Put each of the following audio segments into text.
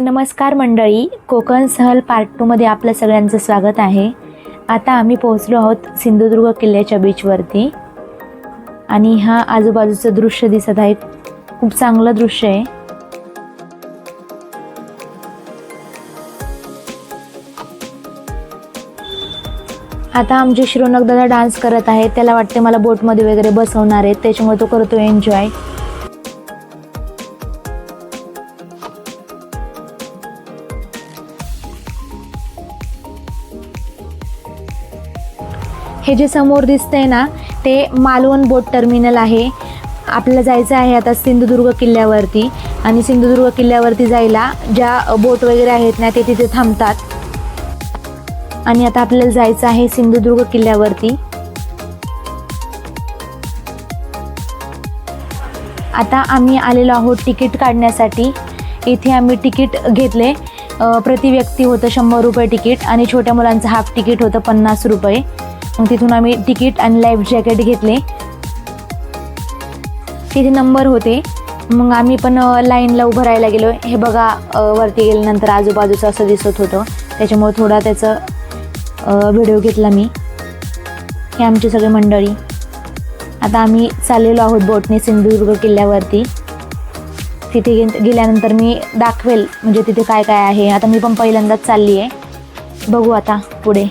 नमस्कार मंडळी कोकण सहल पार्ट टूमध्ये आपलं सगळ्यांचं स्वागत आहे. आता आम्ही पोहोचलो आहोत सिंधुदुर्ग किल्ल्याच्या बीचवरती आणि हा आजूबाजूचं दृश्य दिसत आहे. खूप चांगलं दृश्य आहे. आता आमचे श्रोनक दादा डान्स करत आहे त्याला वाटते मला बोटमध्ये वगैरे बसवणार आहेत त्याच्यामुळे तो करतो एन्जॉय हे जे समोर दिसतंय ना ते मालवण बोट टर्मिनल आहे. आपल्याला जायचं आहे आता सिंधुदुर्ग किल्ल्यावरती आणि सिंधुदुर्ग किल्ल्यावरती जायला ज्या बोट वगैरे आहेत ना ते तिथे थांबतात. आणि आता आपल्याला जायचं आहे सिंधुदुर्ग किल्ल्यावरती. आता आम्ही आलेलो आहोत तिकीट काढण्यासाठी. इथे आम्ही तिकीट घेतले. प्रति व्यक्ती होतं शंभर रुपये तिकीट आणि छोट्या मुलांचं हाफ तिकीट होतं पन्नास रुपये. मग तिथून आम्ही तिकीट आणि लाईफ जॅकेट घेतले. तिथे नंबर होते. मग आम्ही पण लाईनला उभं राहायला गेलो. हे बघा वरती गेल्यानंतर आजूबाजूचं असं दिसत होतं. त्याच्यामुळे थोडा त्याचं व्हिडिओ घेतला मी. हे आमची सगळी मंडळी. आता आम्ही चाललेलो आहोत बोटने सिंधुदुर्ग किल्ल्यावरती. तिथे गे गेल्यानंतर मी दाखवेल म्हणजे तिथे काय काय आहे. आता मी पण पहिल्यांदाच चालली आहे बघू आता पुढे.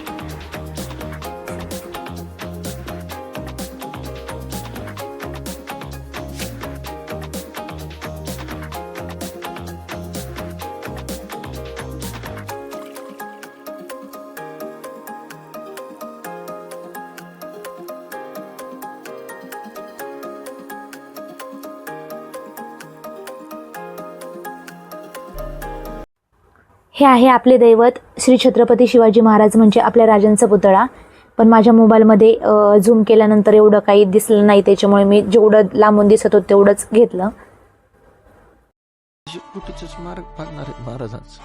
हे आहे आपले दैवत. श्री छत्रपती शिवाजी महाराज म्हणजे आपल्या राजांचा पुतळा. पण माझ्या मोबाईलमध्ये झूम केल्यानंतर एवढं काही दिसलं नाही. त्याच्यामुळे मी जेवढं लांबून दिसत होतं तेवढंच घेतलं. स्मारक पाहणार महाराजांच.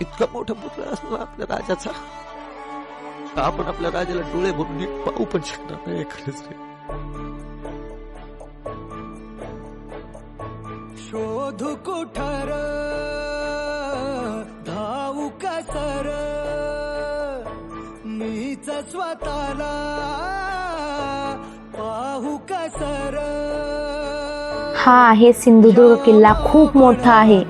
इतका मोठा पुतळा असला आपल्या राजाचा. आपण आपल्या राजाला डोळे भरून पाहू पण शकणार नाही खरंच शोध शोधू कुठर तर मीच स्वतःला पाहू कसर हा आहे सिंधुदुर्ग किल्ला. खूप मोठा आहे.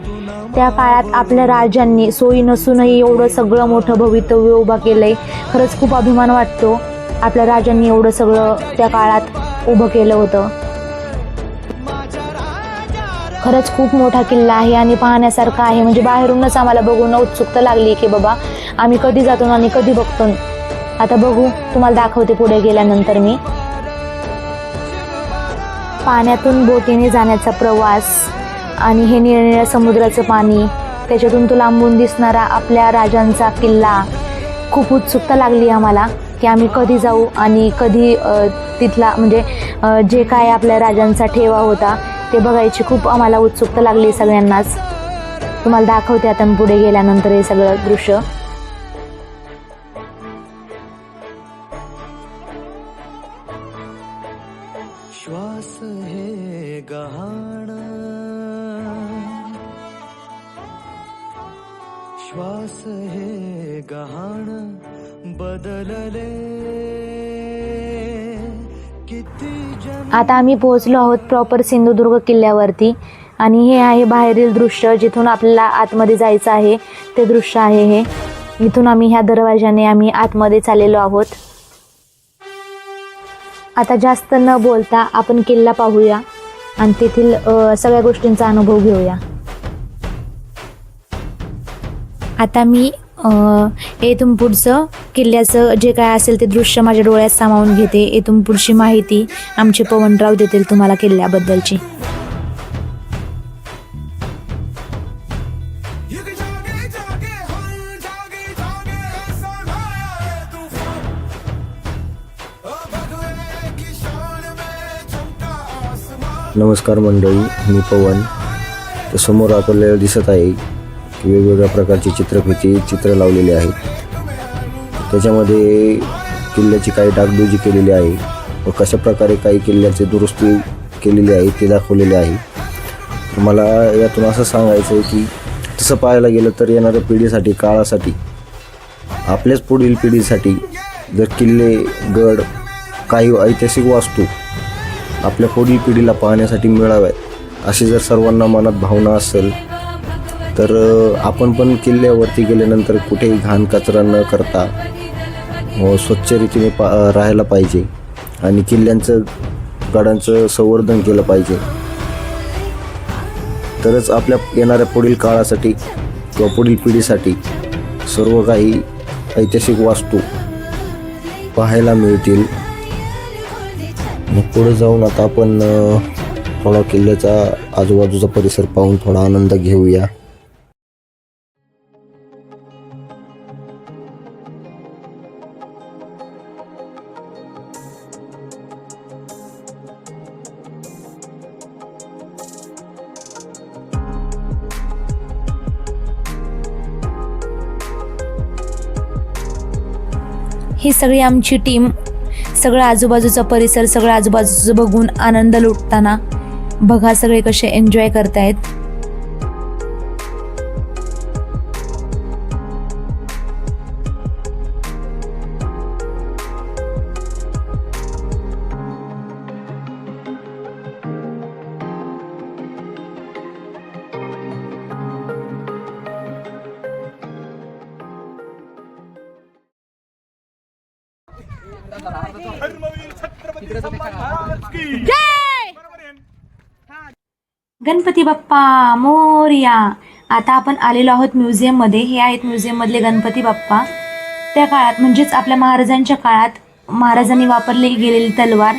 त्या काळात आपल्या राजांनी सोयी नसूनही एवढं सगळं मोठं भवितव्य उभा केलंय. खरंच खूप अभिमान वाटतो. आपल्या राजांनी एवढं सगळं त्या काळात उभं केलं होतं. खरंच खूप मोठा किल्ला आहे आणि पाहण्यासारखा आहे. म्हणजे बाहेरूनच आम्हाला बघून उत्सुकता लागली की बाबा आम्ही कधी जातो आणि कधी बघतो. आता बघू तुम्हाला दाखवते पुढे गेल्यानंतर मी. पाण्यातून बोटीने जाण्याचा प्रवास आणि हे निळनिळ्या समुद्राचं पाणी त्याच्यातून तो लांबून दिसणारा आपल्या राजांचा किल्ला. खूप उत्सुकता लागली आम्हाला की आम्ही कधी जाऊ आणि कधी तिथला म्हणजे जे काय आपल्या राजांचा ठेवा होता ते बघायची खूप आम्हाला उत्सुकता लागली सगळ्यांनाच. तुम्हाला दाखवते आता पुढे गेल्यानंतर हे सगळं दृश्य. श्वास हे गहाण. श्वास हे गहाण बदलले. आता आम्ही पोहोचलो आहोत प्रॉपर सिंधुदुर्ग किल्ल्यावरती. आणि हे आहे बाहेरील दृश्य जिथून आपल्याला आतमध्ये जायचं आहे. ते दृश्य आहे हे. इथून आम्ही ह्या दरवाजाने आम्ही आतमध्ये चाललेलो आहोत. आता जास्त न बोलता आपण किल्ला पाहूया आणि तेथील सगळ्या गोष्टींचा अनुभव घेऊया. आता मी येथून पुढचं किल्ल्याचं जे काय असेल ते दृश्य माझ्या डोळ्यात सामावून घेते. येथून पुढची माहिती आमचे पवनराव देतील तुम्हाला किल्ल्याबद्दलची. नमस्कार मंडळी मी पवन. समोर आपल्याला दिसत आहे वेगवेगळ्या प्रकारची चित्रफिती चित्र लावलेली आहेत. त्याच्यामध्ये किल्ल्याची काही डागडुजी केलेली आहे व कशा प्रकारे काही किल्ल्याची दुरुस्ती केलेली आहे ते दाखवलेले आहे. मला यातून असं सांगायचं आहे की तसं पाहायला गेलं तर येणाऱ्या पिढीसाठी काळासाठी आपल्याच पुढील पिढीसाठी जर किल्ले गड काही ऐतिहासिक वास्तू आपल्या पुढील पिढीला पाहण्यासाठी मिळाव्यात अशी जर सर्वांना मनात भावना असेल तर आपण पण किल्ल्यावरती गेल्यानंतर कुठेही घाण कचरा न करता स्वच्छ रीतीने पा राहायला पाहिजे आणि किल्ल्यांचं गडांचं संवर्धन केलं पाहिजे. तरच आपल्या येणाऱ्या पुढील काळासाठी किंवा पुढील पिढीसाठी सर्व काही ऐतिहासिक वास्तू पाहायला मिळतील. मग पुढे जाऊन आता आपण थोडा किल्ल्याचा आजूबाजूचा परिसर पाहून थोडा आनंद घेऊया. ही सगळी आमची टीम सगळं आजूबाजूचा परिसर सगळं आजूबाजूचं बघून आनंद लुटताना बघा सगळे कसे एन्जॉय करतायत. गणपती बाप्पा मोरया. आता आपण आलेलो आहोत म्युझियममध्ये हे आहेत म्युझियममधले गणपती बाप्पा. त्या काळात म्हणजेच आपल्या महाराजांच्या काळात महाराजांनी वापरली गेलेली तलवार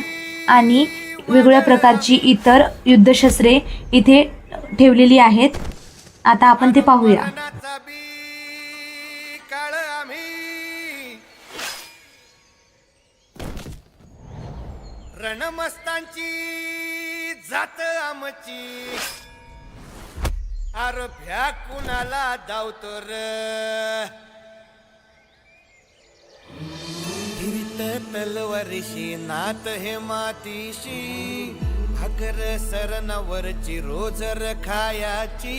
आणि वेगवेगळ्या प्रकारची इतर युद्धशस्त्रे इथे ठेवलेली आहेत. आता आपण ते पाहूया. रणमस्तांची जात आमची. अर कुणाला धावतो तलवारीशी नात हे मातीशी. भाकर सरणावरची रोजर खायाची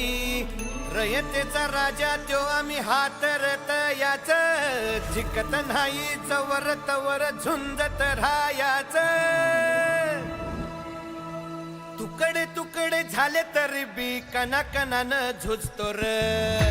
रयतेचा राजा त्यो आम्ही हातरत याच. जिकत नाही जवर तवर झुंजत राहायाच. तुकडे तुकडे झाले तरी बी कना कनान झुजतो र.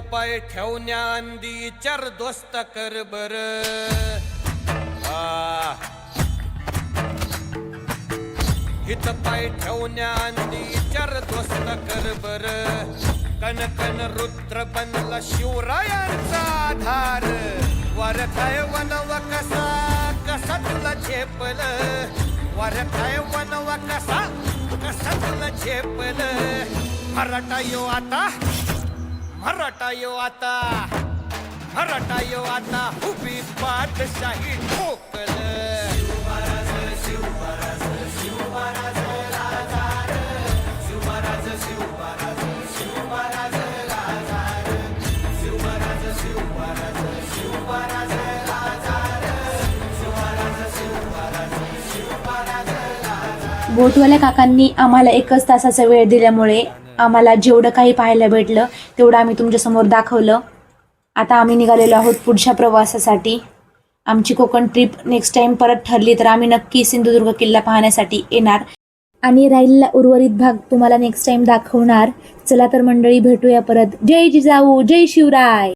पाय ठेवण्या अंदी चर दोस्त कर बर. हित पाय ठेवण्या अंदी चर दोस्त कर बर. कन कन रुद्र बनला शिवरायांचा आधार. वर काय वनव कसा कसा तुला झेपल. वर काय वनव कसा कसा तुला झेपल. मराठा यो आता. मराठा यो आता मराठा यो आता उभी पाठशाही ठोकल. बोटवाल्या काकांनी आम्हाला एकच तासाचा वेळ दिल्यामुळे आम्हाला जेवढं काही पाहायला भेटलं तेवढं आम्ही तुमच्यासमोर दाखवलं. आता आम्ही निघालेलो आहोत पुढच्या प्रवासासाठी. आमची कोकण ट्रिप नेक्स्ट टाइम परत ठरली तर आम्ही नक्की सिंधुदुर्ग किल्ला पाहण्यासाठी येणार. आणि राहिलेला उर्वरित भाग तुम्हाला नेक्स्ट टाइम दाखवणार. चला तर मंडळी भेटूया परत. जय जिजाऊ जय शिवराय.